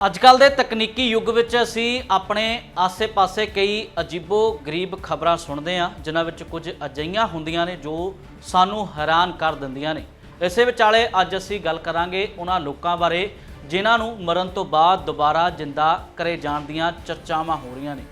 ਅੱਜਕੱਲ ਦੇ ਤਕਨੀਕੀ ਯੁੱਗ ਵਿੱਚ ਅਸੀਂ ਆਪਣੇ ਆਸੇ-ਪਾਸੇ ਕਈ ਅਜੀਬੋ ਗਰੀਬ ਖਬਰਾਂ ਸੁਣਦੇ ਹਾਂ, ਜਿਨ੍ਹਾਂ ਵਿੱਚ ਕੁਝ ਅਜਈਆਂ ਹੁੰਦੀਆਂ ਨੇ ਜੋ ਸਾਨੂੰ ਹੈਰਾਨ ਕਰ ਦਿੰਦੀਆਂ ਨੇ। ਇਸੇ ਵਿਚਾਲੇ ਅੱਜ ਅਸੀਂ ਗੱਲ ਕਰਾਂਗੇ ਉਹਨਾਂ ਲੋਕਾਂ ਬਾਰੇ, ਜਿਨ੍ਹਾਂ ਨੂੰ ਮਰਨ ਤੋਂ ਬਾਅਦ ਦੁਬਾਰਾ ਜਿੰਦਾ ਕਰੇ ਜਾਣ ਦੀਆਂ ਚਰਚਾਵਾਂ ਹੋ ਰਹੀਆਂ ਨੇ।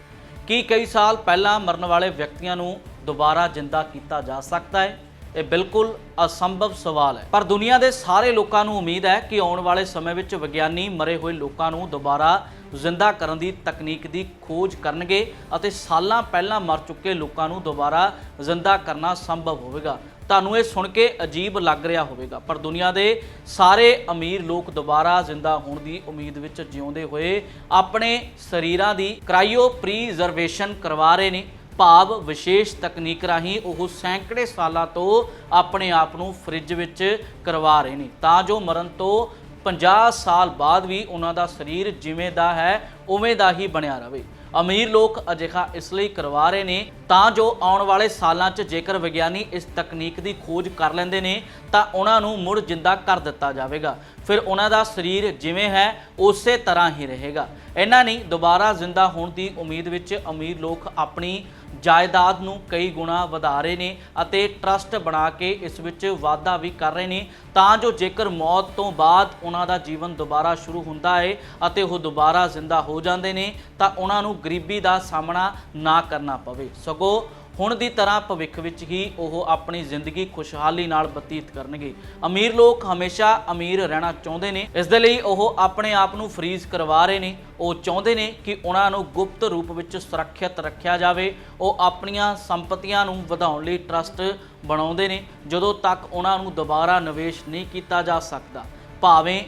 ਕੀ ਕਈ ਸਾਲ ਪਹਿਲਾਂ ਮਰਨ ਵਾਲੇ ਵਿਅਕਤੀਆਂ ਨੂੰ ਦੁਬਾਰਾ ਜਿੰਦਾ ਕੀਤਾ ਜਾ ਸਕਦਾ ਹੈ? ਇਹ ਬਿਲਕੁਲ ਅਸੰਭਵ ਸਵਾਲ ਹੈ। ਪਰ ਦੁਨੀਆ ਦੇ ਸਾਰੇ ਲੋਕਾਂ ਨੂੰ ਉਮੀਦ ਹੈ ਕਿ ਆਉਣ ਵਾਲੇ ਸਮੇਂ ਵਿੱਚ ਵਿਗਿਆਨੀ ਮਰੇ ਹੋਏ ਲੋਕਾਂ ਨੂੰ ਦੁਬਾਰਾ ਜ਼ਿੰਦਾ ਕਰਨ ਦੀ ਤਕਨੀਕ ਦੀ ਖੋਜ ਕਰਨਗੇ ਅਤੇ ਸਾਲਾਂ ਪਹਿਲਾਂ ਮਰ ਚੁੱਕੇ ਲੋਕਾਂ ਨੂੰ ਦੁਬਾਰਾ ਜ਼ਿੰਦਾ ਕਰਨਾ ਸੰਭਵ ਹੋਵੇਗਾ। ਤੁਹਾਨੂੰ ਇਹ ਸੁਣ ਕੇ ਅਜੀਬ ਲੱਗ ਰਿਹਾ ਹੋਵੇਗਾ। ਪਰ ਦੁਨੀਆ ਦੇ ਸਾਰੇ ਅਮੀਰ ਲੋਕ ਦੁਬਾਰਾ ਜ਼ਿੰਦਾ ਹੋਣ ਦੀ ਉਮੀਦ ਵਿੱਚ ਜਿਉਂਦੇ ਹੋਏ ਆਪਣੇ ਸਰੀਰਾਂ ਦੀ ਕ੍ਰਾਈਓ ਪ੍ਰੀਜ਼ਰਵੇਸ਼ਨ ਕਰਵਾ ਰਹੇ ਨੇ। ਭਾਵ ਵਿਸ਼ੇਸ਼ ਤਕਨੀਕ ਰਾਹੀਂ ਉਹ ਸੈਂਕੜੇ ਸਾਲਾਂ ਤੋਂ ਆਪਣੇ ਆਪ ਨੂੰ ਫ੍ਰਿਜ ਵਿੱਚ ਕਰਵਾ ਰਹੇ ਨੇ। ਤਾਂ ਜੋ ਮਰਨ ਤੋਂ 50 ਸਾਲ ਬਾਅਦ ਵੀ ਉਹਨਾਂ ਦਾ ਸਰੀਰ ਜਿਵੇਂ ਦਾ ਹੈ, ਉਵੇਂ ਦਾ ਹੀ ਬਣਿਆ ਰਹੇ। ਅਮੀਰ ਲੋਕ ਅਜਿਹਾ ਇਸ ਲਈ ਕਰਵਾ ਰਹੇ ਨੇ, ਤਾਂ ਜੋ ਆਉਣ ਵਾਲੇ ਸਾਲਾਂ 'ਚ ਜੇਕਰ ਵਿਗਿਆਨੀ ਇਸ ਤਕਨੀਕ ਦੀ ਖੋਜ ਕਰ ਲੈਂਦੇ ਨੇ, ਤਾਂ ਉਹਨਾਂ ਨੂੰ ਮੁੜ ਜਿੰਦਾ ਕਰ ਦਿੱਤਾ ਜਾਵੇਗਾ। ਫਿਰ ਉਹਨਾਂ ਦਾ ਸਰੀਰ ਜਿਵੇਂ ਹੈ, ਉਸੇ ਤਰ੍ਹਾਂ ਹੀ ਰਹੇਗਾ। ਇਹਨਾਂ ਨੇ ਦੁਬਾਰਾ ਜ਼ਿੰਦਾ ਹੋਣ ਦੀ ਉਮੀਦ ਵਿੱਚ ਅਮੀਰ ਲੋਕ ਆਪਣੀ ਜਾਇਦਾਦ ਨੂੰ ਕਈ ਗੁਣਾ ਵਧਾ ਰਹੇ ਨੇ ਅਤੇ ਟਰਸਟ ਬਣਾ ਕੇ ਇਸ ਵਿੱਚ ਵਾਧਾ ਵੀ ਕਰ ਰਹੇ ਨੇ, ਤਾਂ ਜੋ ਜੇਕਰ ਮੌਤ ਤੋਂ ਬਾਅਦ ਉਹਨਾਂ ਦਾ ਜੀਵਨ ਦੁਬਾਰਾ ਸ਼ੁਰੂ ਹੁੰਦਾ ਹੈ ਅਤੇ ਉਹ ਦੁਬਾਰਾ ਜ਼ਿੰਦਾ ਹੋ ਜਾਂਦੇ ਨੇ, ਤਾਂ ਉਹਨਾਂ ਨੂੰ ਗਰੀਬੀ ਦਾ ਸਾਹਮਣਾ ਨਾ ਕਰਨਾ ਪਵੇ। ਸਗੋਂ ਹੁਣ ਦੀ ਤਰ੍ਹਾਂ ਭਵਿੱਖ ਵਿੱਚ ਹੀ ਉਹ ਆਪਣੀ ਜ਼ਿੰਦਗੀ ਖੁਸ਼ਹਾਲੀ ਨਾਲ ਬਤੀਤ ਕਰਨਗੇ। ਅਮੀਰ ਲੋਕ ਹਮੇਸ਼ਾ ਅਮੀਰ ਰਹਿਣਾ ਚਾਹੁੰਦੇ ਨੇ। ਇਸ ਦੇ ਲਈ ਉਹ ਆਪਣੇ ਆਪ ਨੂੰ ਫ੍ਰੀਜ਼ ਕਰਵਾ ਰਹੇ ਨੇ। ਉਹ ਚਾਹੁੰਦੇ ਨੇ ਕਿ ਉਹਨਾਂ ਨੂੰ ਗੁਪਤ ਰੂਪ ਵਿੱਚ ਸੁਰੱਖਿਅਤ ਰੱਖਿਆ ਜਾਵੇ। ਉਹ ਆਪਣੀਆਂ ਸੰਪਤੀਆਂ ਨੂੰ ਵਧਾਉਣ ਲਈ ਟਰਸਟ ਬਣਾਉਂਦੇ ਨੇ। ਜਦੋਂ ਤੱਕ ਉਹਨਾਂ ਨੂੰ ਦੁਬਾਰਾ ਨਿਵੇਸ਼ ਨਹੀਂ ਕੀਤਾ ਜਾ ਸਕਦਾ, ਭਾਵੇਂ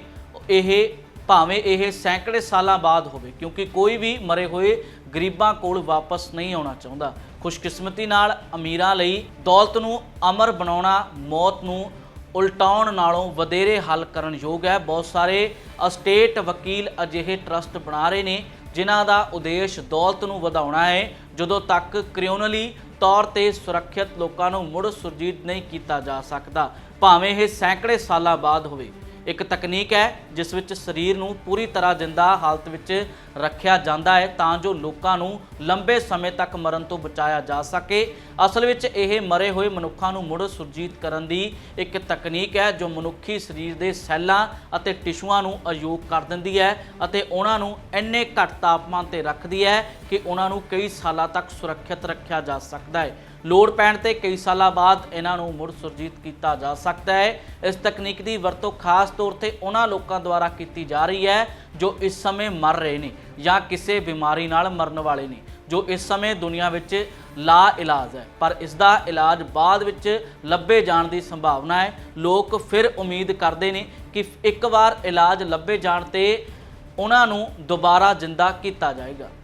ਇਹ ਭਾਵੇਂ ਇਹ ਸੈਂਕੜੇ ਸਾਲਾਂ ਬਾਅਦ ਹੋਵੇ, ਕਿਉਂਕਿ ਕੋਈ ਵੀ ਮਰੇ ਹੋਏ ਗਰੀਬਾਂ ਕੋਲ ਵਾਪਸ ਨਹੀਂ ਆਉਣਾ ਚਾਹੁੰਦਾ। ਖੁਸ਼ਕਿਸਮਤੀ ਨਾਲ ਅਮੀਰਾਂ ਲਈ ਦੌਲਤ ਨੂੰ ਅਮਰ ਬਣਾਉਣਾ, ਮੌਤ ਨੂੰ ਉਲਟਾਉਣ ਨਾਲੋਂ ਵਧੇਰੇ ਹੱਲ ਕਰਨ ਯੋਗ ਹੈ। ਬਹੁਤ ਸਾਰੇ ਅਸਟੇਟ ਵਕੀਲ ਅਜਿਹੇ ਟਰਸਟ ਬਣਾ ਰਹੇ ਨੇ, ਜਿਨ੍ਹਾਂ ਦਾ ਉਦੇਸ਼ ਦੌਲਤ ਨੂੰ ਵਧਾਉਣਾ ਹੈ। ਜਦੋਂ ਤੱਕ ਕ੍ਰਿਮੀਨਲੀ ਤੌਰ ਤੇ ਸੁਰੱਖਿਅਤ ਲੋਕਾਂ ਨੂੰ ਮੁੜ ਸੁਰਜੀਤ ਨਹੀਂ ਕੀਤਾ ਜਾ ਸਕਦਾ, ਭਾਵੇਂ ਇਹ ਸੈਂਕੜੇ ਸਾਲਾਂ ਬਾਅਦ ਹੋਵੇ। ਇੱਕ ਤਕਨੀਕ ਹੈ, ਜਿਸ ਵਿੱਚ ਸਰੀਰ ਨੂੰ ਪੂਰੀ ਤਰ੍ਹਾਂ ਜਿੰਦਾ ਹਾਲਤ ਵਿੱਚ ਰੱਖਿਆ ਜਾਂਦਾ ਹੈ ਤਾਂ ਜੋ ਲੋਕਾਂ ਨੂੰ ਲੰਬੇ ਸਮੇਂ ਤੱਕ ਮਰਨ ਤੋਂ ਬਚਾਇਆ ਜਾ ਸਕੇ। ਅਸਲ ਵਿੱਚ ਇਹ ਮਰੇ ਹੋਏ ਮਨੁੱਖਾਂ ਨੂੰ ਮੁੜ ਸੁਰਜੀਤ ਕਰਨ ਦੀ ਇੱਕ ਤਕਨੀਕ ਹੈ, ਜੋ ਮਨੁੱਖੀ ਸਰੀਰ ਦੇ ਸੈੱਲਾਂ ਅਤੇ ਟਿਸ਼ੂਆਂ ਨੂੰ ਅਯੋਗ ਕਰ ਦਿੰਦੀ ਹੈ ਅਤੇ ਉਹਨਾਂ ਨੂੰ ਇੰਨੇ ਘੱਟ ਤਾਪਮਾਨ ਤੇ ਰੱਖਦੀ ਹੈ ਕਿ ਉਹਨਾਂ ਨੂੰ ਕਈ ਸਾਲਾਂ ਤੱਕ ਸੁਰੱਖਿਅਤ ਰੱਖਿਆ ਜਾ ਸਕਦਾ ਹੈ। ਲੋੜ ਪੈਣ ਤੇ ਕਈ ਸਾਲਾਂ ਬਾਅਦ ਇਹਨਾਂ ਨੂੰ ਮੁੜ ਸੁਰਜੀਤ ਕੀਤਾ ਜਾ ਸਕਦਾ ਹੈ। ਇਸ ਤਕਨੀਕ ਦੀ ਵਰਤੋਂ ਖਾਸ ਤੌਰ ਤੇ ਉਹਨਾਂ ਲੋਕਾਂ ਦੁਆਰਾ ਕੀਤੀ ਜਾ ਰਹੀ ਹੈ ਜੋ ਇਸ ਸਮੇਂ ਮਰ ਰਹੇ ਨੇ ਜਾਂ ਕਿਸੇ ਬਿਮਾਰੀ ਨਾਲ ਮਰਨ ਵਾਲੇ ਨੇ, ਜੋ ਇਸ ਸਮੇਂ ਦੁਨੀਆ ਵਿੱਚ ਲਾ ਇਲਾਜ ਹੈ। ਪਰ ਇਸ ਦਾ ਇਲਾਜ ਬਾਅਦ ਵਿੱਚ ਲੱਭੇ ਜਾਣ ਦੀ ਸੰਭਾਵਨਾ ਹੈ। ਲੋਕ ਫਿਰ ਉਮੀਦ ਕਰਦੇ ਨੇ ਕਿ ਇੱਕ ਵਾਰ ਇਲਾਜ ਲੱਭੇ ਜਾਣ ਤੇ ਉਹਨਾਂ ਨੂੰ ਦੁਬਾਰਾ ਜ਼ਿੰਦਾ ਕੀਤਾ ਜਾਏਗਾ।